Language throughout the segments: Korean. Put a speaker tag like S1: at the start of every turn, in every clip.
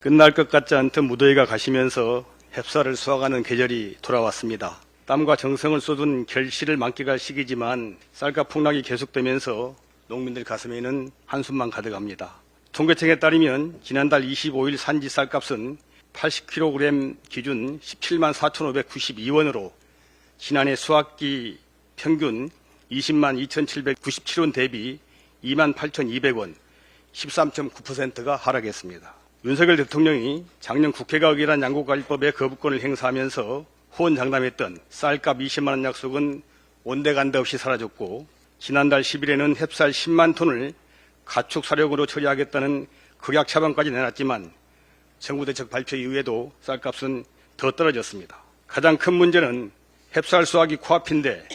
S1: 끝날 것 같지 않던 무더위가 가시면서 햅쌀을 수확하는 계절이 돌아왔습니다. 땀과 정성을 쏟은 결실을 만끽할 시기지만 쌀값 폭락이 계속되면서 농민들 가슴에는 한숨만 가득합니다. 통계청에 따르면 지난달 25일 산지 쌀값은 80kg 기준 17만 4,592원으로 지난해 수확기 평균 20만 2,797원 대비 2만 8,200원, 13.9%가 하락했습니다. 윤석열 대통령이 작년 국회가 의결한 양곡관리법의 거부권을 행사하면서 호언장담했던 쌀값 20만 원 약속은 온데간데 없이 사라졌고 지난달 10일에는 햅쌀 10만 톤을 가축 사료으로 처리하겠다는 극약 처방까지 내놨지만 정부 대책 발표 이후에도 쌀값은 더 떨어졌습니다. 가장 큰 문제는 햅쌀 수확이 코앞인데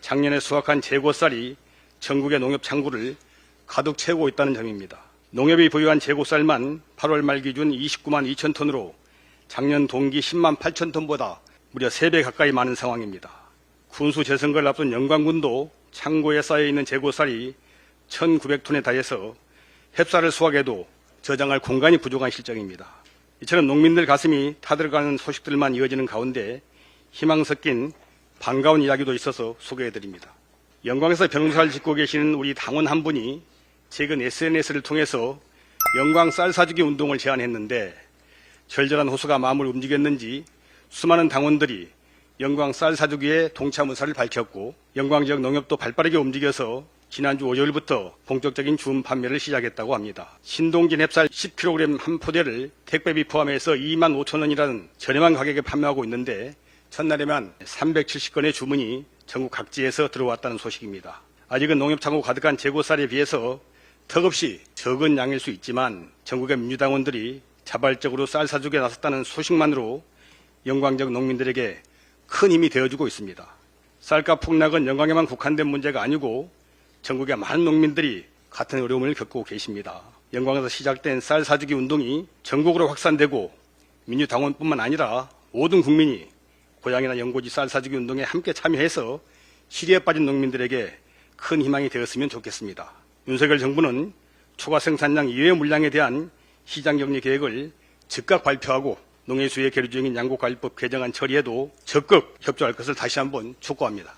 S1: 작년에 수확한 재고쌀이 전국의 농협 창구를 가득 채우고 있다는 점입니다. 농협이 보유한 재고쌀만 8월 말 기준 29만 2천 톤으로 작년 동기 10만 8천 톤보다 무려 3배 가까이 많은 상황입니다. 군수 재선거를 앞둔 영광군도 창고에 쌓여있는 재고쌀이 1,900톤에 달해서 햅쌀을 수확해도 저장할 공간이 부족한 실정입니다. 이처럼 농민들 가슴이 타들어가는 소식들만 이어지는 가운데 희망 섞인 반가운 이야기도 있어서 소개해드립니다. 영광에서 변호사를 짓고 계시는 우리 당원 한 분이 최근 SNS를 통해서 영광 쌀 사주기 운동을 제안했는데 절절한 호수가 마음을 움직였는지 수많은 당원들이 영광 쌀 사주기에 동참 의사를 밝혔고 영광 지역 농협도 발빠르게 움직여서 지난주 월요일부터 본격적인 주문 판매를 시작했다고 합니다. 신동진 햅쌀 10kg 한 포대를 택배비 포함해서 2만 5천 원이라는 저렴한 가격에 판매하고 있는데 첫날에만 370건의 주문이 전국 각지에서 들어왔다는 소식입니다. 아직은 농협 창고 가득한 재고쌀에 비해서 턱없이 적은 양일 수 있지만 전국의 민주당원들이 자발적으로 쌀 사주기에 나섰다는 소식만으로 영광적 농민들에게 큰 힘이 되어주고 있습니다. 쌀값 폭락은 영광에만 국한된 문제가 아니고 전국의 많은 농민들이 같은 어려움을 겪고 계십니다. 영광에서 시작된 쌀 사주기 운동이 전국으로 확산되고 민주당원뿐만 아니라 모든 국민이 고향이나 연고지 쌀 사주기 운동에 함께 참여해서 시리에 빠진 농민들에게 큰 희망이 되었으면 좋겠습니다. 윤석열 정부는 초과 생산량 이외 물량에 대한 시장 격리 계획을 즉각 발표하고 농해수에 계류 중인 양곡관리법 개정안 처리에도 적극 협조할 것을 다시 한번 촉구합니다.